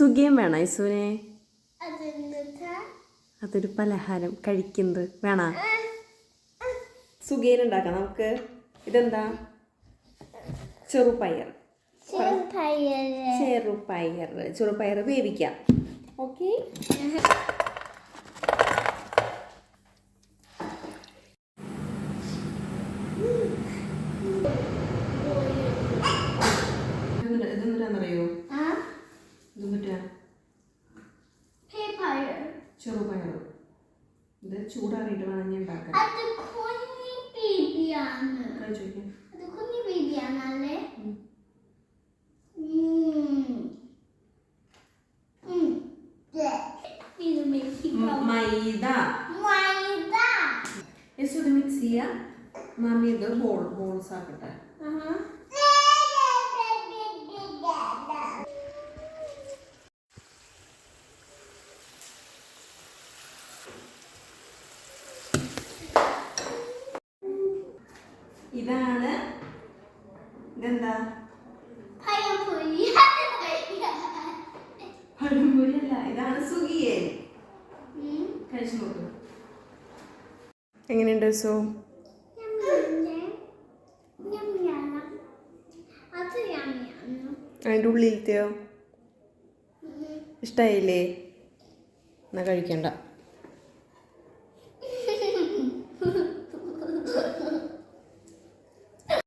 സുഖിയം വേണോ ഐസുവിനെ അതൊരു പലഹാരം കഴിക്കുന്നത് വേണ? സുഖിയൻ ഉണ്ടാക്കാം നമുക്ക്. ഇതെന്താ? ചെറുപയർ ചെറുപയർ ചെറുപയർ വേവിക്കാം. ഓക്കെ? ഇതെന്തിനാന്നറിയോ ചെറുപയർ ഇത് ചൂടാറിയിട്ട് വേണം ഞാൻ ഉണ്ടാക്കാൻ. കഴിച്ചു മൈദ. മൈദ. മിക്സ് ചെയ്യാം. മാമി ഇത് ബോൾ ബോൾസ് ആക്കട്ടെ. ഇതാണ് ഇതെന്താ? പഴംപൊരി. പഴംപൊരിയല്ല ഇതാണ് സുഖിയേ. ഉം. കഴിച്ചു നോക്ക്. എങ്ങനെയുണ്ട് സോ. അതിന്റെ ഉള്ളിലത്തെയോ? ഇഷ്ടമായില്ലേ എന്നാ കഴിക്കണ്ട.